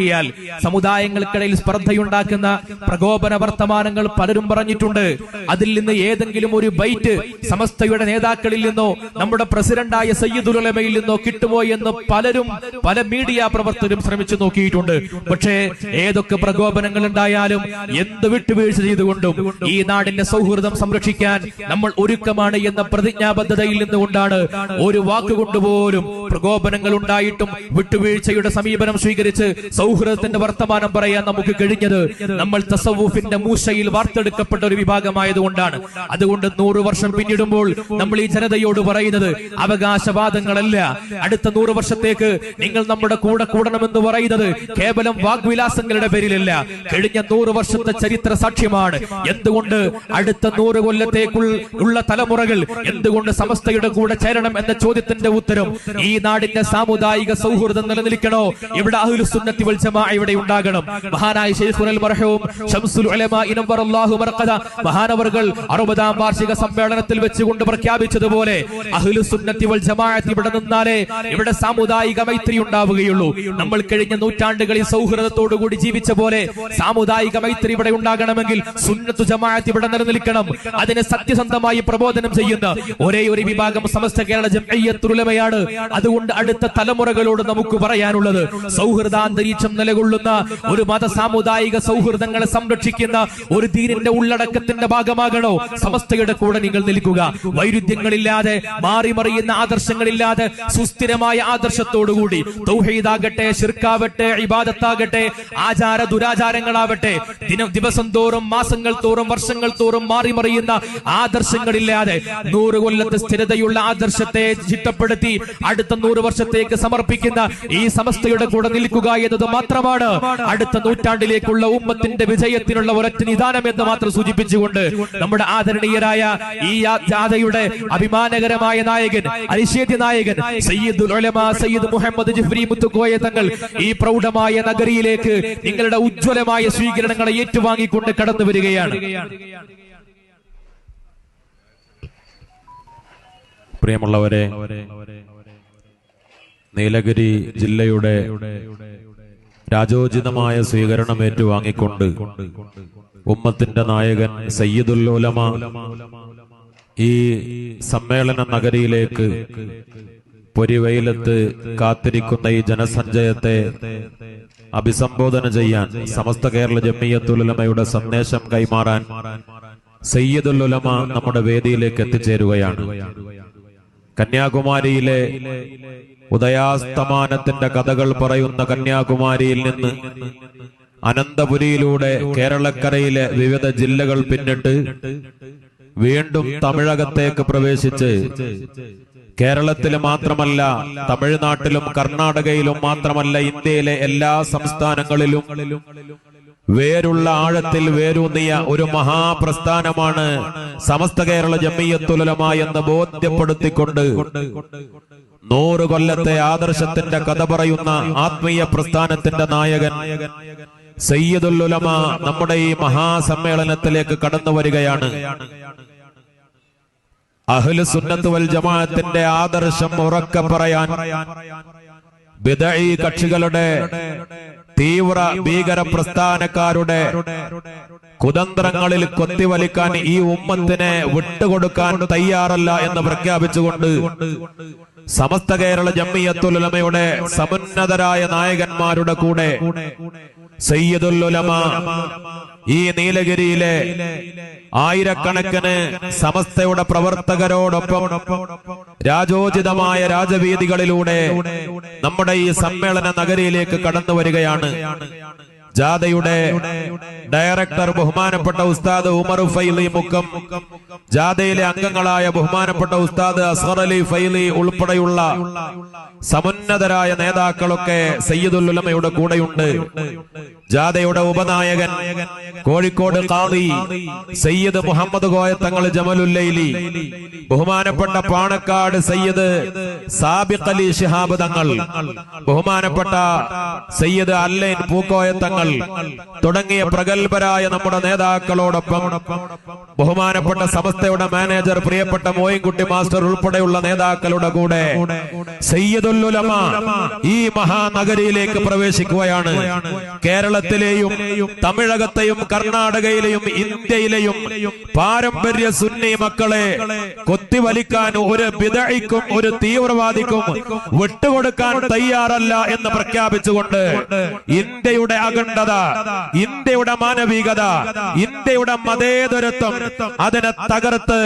ിയാൽ സമുദായങ്ങൾക്കിടയിൽ സ്പർദ്ധയുണ്ടാക്കുന്ന പ്രകോപന വർത്തമാനങ്ങൾ പലരും പറഞ്ഞിട്ടുണ്ട്. അതിൽ നിന്ന് ഏതെങ്കിലും ഒരു ബൈറ്റ് സമസ്തയുടെ നേതാക്കളിൽ നിന്നോ നമ്മുടെ പ്രസിഡന്റായ സയ്യിദുലമയിൽ നിന്നോ കിട്ടുമോ എന്ന് പലരും പല മീഡിയ പ്രവർത്തകരും ശ്രമിച്ചു നോക്കിയിട്ടുണ്ട്. പക്ഷേ ഏതൊക്കെ പ്രകോപനങ്ങൾ ഉണ്ടായാലും എന്ത് വിട്ടുവീഴ്ച ചെയ്തുകൊണ്ടും ഈ നാടിന്റെ സൗഹൃദം സംരക്ഷിക്കാൻ നമ്മൾ ഒരുക്കമാണ് എന്ന പ്രതിജ്ഞാബദ്ധതയിൽ നിന്നുകൊണ്ടാണ് ഒരു വാക്കുകൊണ്ടുപോലും പ്രകോപനങ്ങൾ ഉണ്ടായിട്ടും വിട്ടുവീഴ്ചയുടെ സമീപനം സ്വീകരിച്ച് സൗഹൃദത്തിന്റെ വർത്തമാനം പറയാൻ നമുക്ക് കഴിഞ്ഞത് നമ്മൾ തസവൂഫിന്റെ മൂശയിൽ വാർത്തെടുക്കപ്പെട്ട ഒരു വിഭാഗമായതുകൊണ്ടാണ്. അതുകൊണ്ട് നൂറ് വർഷം പിന്നിടുമ്പോൾ നമ്മൾ ഈ ജനതയോട് പറയുന്നത് അവകാശവാദങ്ങളല്ല. അടുത്ത നൂറ് വർഷത്തേക്ക് നിങ്ങൾ നമ്മുടെ കൂടെ കൂടണമെന്ന് പറയുന്നത് കേവലം വാഗ്വിലാസങ്ങളുടെ പേരിലല്ല. കഴിഞ്ഞ നൂറ് വർഷത്തെ ചരിത്ര സാക്ഷ്യമാണ്. എന്തുകൊണ്ട് അടുത്ത നൂറ് കൊല്ലത്തേക്കുള്ള ഉള്ള തലമുറകൾ എന്തുകൊണ്ട് സമസ്തയുടെ കൂടെ ചേരണം എന്ന ചോദ്യത്തിന്റെ ഉത്തരം ഈ നാടിന്റെ സാമുദായിക സൗഹൃദം നിലനിൽക്കണോ? ഇവിടെ അഹ്ലുസുന്നത്തി വൽ ഇവിടെ ഉണ്ടാകണം. മഹാനായ ശൈഖുൽ മർഹൂം ശംസുൽ ഉലമാ ഇനവറല്ലാഹു മർഖദ മഹാനവർകൾ അറുപതാം വാർഷിക സമ്മേളനത്തിൽ വെച്ചുകൊണ്ട് പ്രഖ്യാപിച്ചതുപോലെ അഹ്ലുസുന്നത്തി വൽ ജമാഅത്ത് ഇവിടെ നിന്നാലേ ഇവിടെ സാമുദായിക മൈത്രി ഉണ്ടാവുകയുള്ളൂ. നമ്മൾ കഴിഞ്ഞ നൂറ്റാണ്ടുകളിൽ സൗഹൃദത്തോടു കൂടി ജീവിച്ച പോലെ സാമുദായിക മൈത്രി ഇവിടെ ഉണ്ടാകണമെങ്കിൽ സുന്നത്തു ജമാഅത്ത് ഇവിടെ നിലനിൽക്കണം. അതിനെ സത്യസന്ധമായി പ്രബോധനം ചെയ്യുന്ന ഒരേ ഒരു വിഭാഗം സമസ്ത കേരള ജംഇയ്യത്തുലമയാണ് അതുകൊണ്ട് അടുത്ത തലമുറകളോട് നമുക്ക് പറയാനുള്ളത് സൗഹൃദാന്തരീക്ഷം നിലകൊള്ളുന്ന ഒരു മത സാമുദായിക സൗഹൃദങ്ങളെ സംരക്ഷിക്കുന്ന ഒരു ദീനിന്റെ ഉള്ളടക്കത്തിന്റെ ഭാഗമാകണോ? സമസ്തയുടെ കൂടെ നിങ്ങൾ നിൽക്കുക. വൈരുദ്ധ്യങ്ങളില്ലാതെ മാറിമറിയുന്ന ആദർശങ്ങളില്ലാതെ സുസ്ഥിരമായ ആദർശത്തോടുകൂടി. തൗഹീദാകട്ടെ ഷിർക്കാവട്ടെ ഇബാദത്താകട്ടെ ആചാര ദുരാചാരങ്ങളാവട്ടെ. ദിനം ദിവസം തോറും മാസങ്ങൾ തോറും വർഷങ്ങൾ തോറും മാറിമറിയുന്ന ആദർശങ്ങളില്ലാതെ നൂറ് കൊല്ലത്തെ സ്ഥിരതയുള്ള ആദർശത്തെ ചിട്ടപ്പെടുത്തി അടുത്ത നൂറ് വർഷത്തേക്ക് സമർപ്പിക്കുന്ന ഈ സമസ്തയുടെ കൂടെ നിൽക്കുക എന്നത് മാത്രമാണ് അടുത്ത നൂറ്റാണ്ടിലേക്കുള്ള ഉമ്മത്തിന്റെ വിജയത്തിനുള്ള ഒരൊറ്റ നിദാനം എന്ന് മാത്രം സൂചിപ്പിച്ചുകൊണ്ട് നമ്മുടെ ആദരണീയരായ ഈ ജാഥയുടെ അഭിമാനകരമായ നായകൻ അനിഷേധ്യ നായകൻ സയ്യിദുൽ സയ്യിദ് മുഹമ്മദ് ജിഫ്രി മുത്തുക്കോയ തങ്ങൾ ഈ പ്രൗഢമായ നഗരിയിലേക്ക് നിങ്ങളുടെ ഉജ്ജ്വലമായ സ്വീകരണങ്ങളെ ഏറ്റുവാങ്ങിക്കൊണ്ട് കടന്നു വരികയാണ്. പ്രിയമുള്ളവരെ നീലഗിരി ജില്ലയുടെ രാജോചിതമായ സ്വീകരണം ഏറ്റുവാങ്ങിക്കൊണ്ട് ഉമ്മത്തിന്റെ നായകൻ സയ്യിദുൽ ഉലമ ഈ സമ്മേളന നഗരിയിലേക്ക് പൊരിവെയിലത്ത് കാത്തിരിക്കുന്ന ഈ ജനസഞ്ചയത്തെ അഭിസംബോധന ചെയ്യാൻ സമസ്ത കേരള ജമ്മിയത്തുലമയുടെ സന്ദേശം കൈമാറാൻ സയ്യിദുൽ ഉലമ നമ്മുടെ വേദിയിലേക്ക് എത്തിച്ചേരുകയാണ്. കന്യാകുമാരിയിലെ ഉദയാസ്തമാനത്തിന്റെ കഥകൾ പറയുന്ന കന്യാകുമാരിയിൽ നിന്ന് അനന്തപുരിയിലൂടെ കേരളക്കരയിലെ വിവിധ ജില്ലകൾ പിന്നിട്ട് വീണ്ടും തമിഴകത്തേക്ക് പ്രവേശിച്ച് കേരളത്തിൽ മാത്രമല്ല തമിഴ്നാട്ടിലും കർണാടകയിലും മാത്രമല്ല ഇന്ത്യയിലെ എല്ലാ സംസ്ഥാനങ്ങളിലും വേരുള്ള ആഴത്തിൽ വേരൂന്നിയ ഒരു മഹാപ്രസ്ഥാനമാണ് സമസ്ത കേരള ജമ്മിയത്തുലമ എന്ന് ബോധ്യപ്പെടുത്തിക്കൊണ്ട് നൂറ് കൊല്ലത്തെ ആദർശത്തിന്റെ കഥ പറയുന്ന ആത്മീയ പ്രസ്ഥാനത്തിന്റെ നായകൻ സയ്യദുല്ലുലമ നമ്മുടെ ഈ മഹാസമ്മേളനത്തിലേക്ക് കടന്നു വരികയാണ്. അഹ്ലു സുന്നത്ത് വൽ ജമാഅത്തിന്റെ ആദർശം ഉറക്കെ പറയാൻ ബിദഈ കക്ഷികളുടെ തീവ്ര ഭീകര പ്രസ്ഥാനക്കാരുടെ കുതന്ത്രങ്ങളിൽ കൊത്തിവലിക്കാൻ ഈ ഉമ്മത്തിനെ വിട്ടുകൊടുക്കാൻ തയ്യാറല്ല എന്ന് പ്രഖ്യാപിച്ചുകൊണ്ട് സമസ്ത കേരള ജമ്മിയത്തുലമയുടെ സമുന്നതരായ നായകന്മാരുടെ കൂടെ സയ്യിദുൽ ഉലമ ഈ നീലഗിരിയിലെ ആയിരക്കണക്കിന് സമസ്തയുടെ പ്രവർത്തകരോടൊപ്പം രാജോചിതമായ രാജവീതികളിലൂടെ നമ്മുടെ ഈ സമ്മേളന നഗരിയിലേക്ക് കടന്നു വരികയാണ് ജാഥയുടെ ഡയറക്ടർ ബഹുമാനപ്പെട്ട ഉസ്താദ് ഉമർ ഫൈലി മുക്കം. ജാഥയിലെ അംഗങ്ങളായ ബഹുമാനപ്പെട്ട ഉസ്താദ് അസ്ഹർ അലി ഫൈലി ഉൾപ്പെടെയുള്ള സമുന്നതരായ നേതാക്കളൊക്കെ സയ്യിദുൽ ഉലമയുടെ കൂടെയുണ്ട്. ജാഥയുടെ ഉപനായകൻ കോഴിക്കോട് കാളി സയ്യിദ് മുഹമ്മദ് കോയത്തങ്ങൾ ജമലുല്ലൈലി. ബഹുമാനപ്പെട്ട പാണക്കാട് സയ്യിദ് സാബിഖ് അലി ഷിഹാബ് തങ്ങൾ. ബഹുമാനപ്പെട്ട സയ്യിദ് അല്ലൈൻ പൂക്കോയത്തങ്ങൾ തുടങ്ങിയ പ്രഗത്ഭരായ നമ്മുടെ നേതാക്കളോടൊപ്പം ബഹുമാനപ്പെട്ട സമസ്തയുടെ മാനേജർ പ്രിയപ്പെട്ട മോയിൻകുട്ടി മാസ്റ്റർ ഉൾപ്പെടെയുള്ള നേതാക്കളുടെ കൂടെ സയ്യദുല്ലുലമ ഈ മഹാനഗരിയിലേക്ക് പ്രവേശിക്കുകയാണ്. കേരളത്തിലെയും തമിഴകത്തെയും കർണാടകയിലെയും ഇന്ത്യയിലെയും പാരമ്പര്യ സുന്നി മക്കളെ കൊത്തിവലിക്കാൻ ഒരു പിതഴിക്കും ഒരു തീവ്രവാദിക്കും വിട്ടുകൊടുക്കാൻ തയ്യാറല്ല എന്ന് പ്രഖ്യാപിച്ചുകൊണ്ട് ഇന്ത്യയുടെ അഖണ്ഡത ഇന്ത്യയുടെ മാനവികത ഇന്ത്യയുടെ മതേതരത്വം അതിനെ തകർത്ത്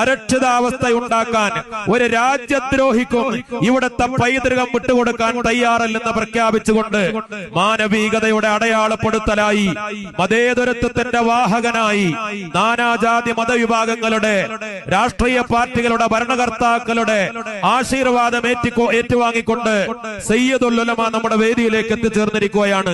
അരക്ഷിതാവസ്ഥയുണ്ടാക്കാൻ ഒരു രാജ്യദ്രോഹിക്കും ഇവിടുത്തെ പൈതൃകം വിട്ടുകൊടുക്കാൻ തയ്യാറല്ലെന്ന് പ്രഖ്യാപിച്ചുകൊണ്ട് മാനവികതയുടെ അടയാളപ്പെടുത്തലായി മതേതരത്വത്തിന്റെ വാഹകനായി നാനാജാതി മതവിഭാഗങ്ങളുടെ രാഷ്ട്രീയ പാർട്ടികളുടെ ഭരണകർത്താക്കളുടെ ആശീർവാദം ഏറ്റുവാങ്ങിക്കൊണ്ട് സയ്യദുല്ലുലമ നമ്മുടെ വേദിയിലേക്ക് എത്തിച്ചേർന്നിരിക്കുകയാണ്.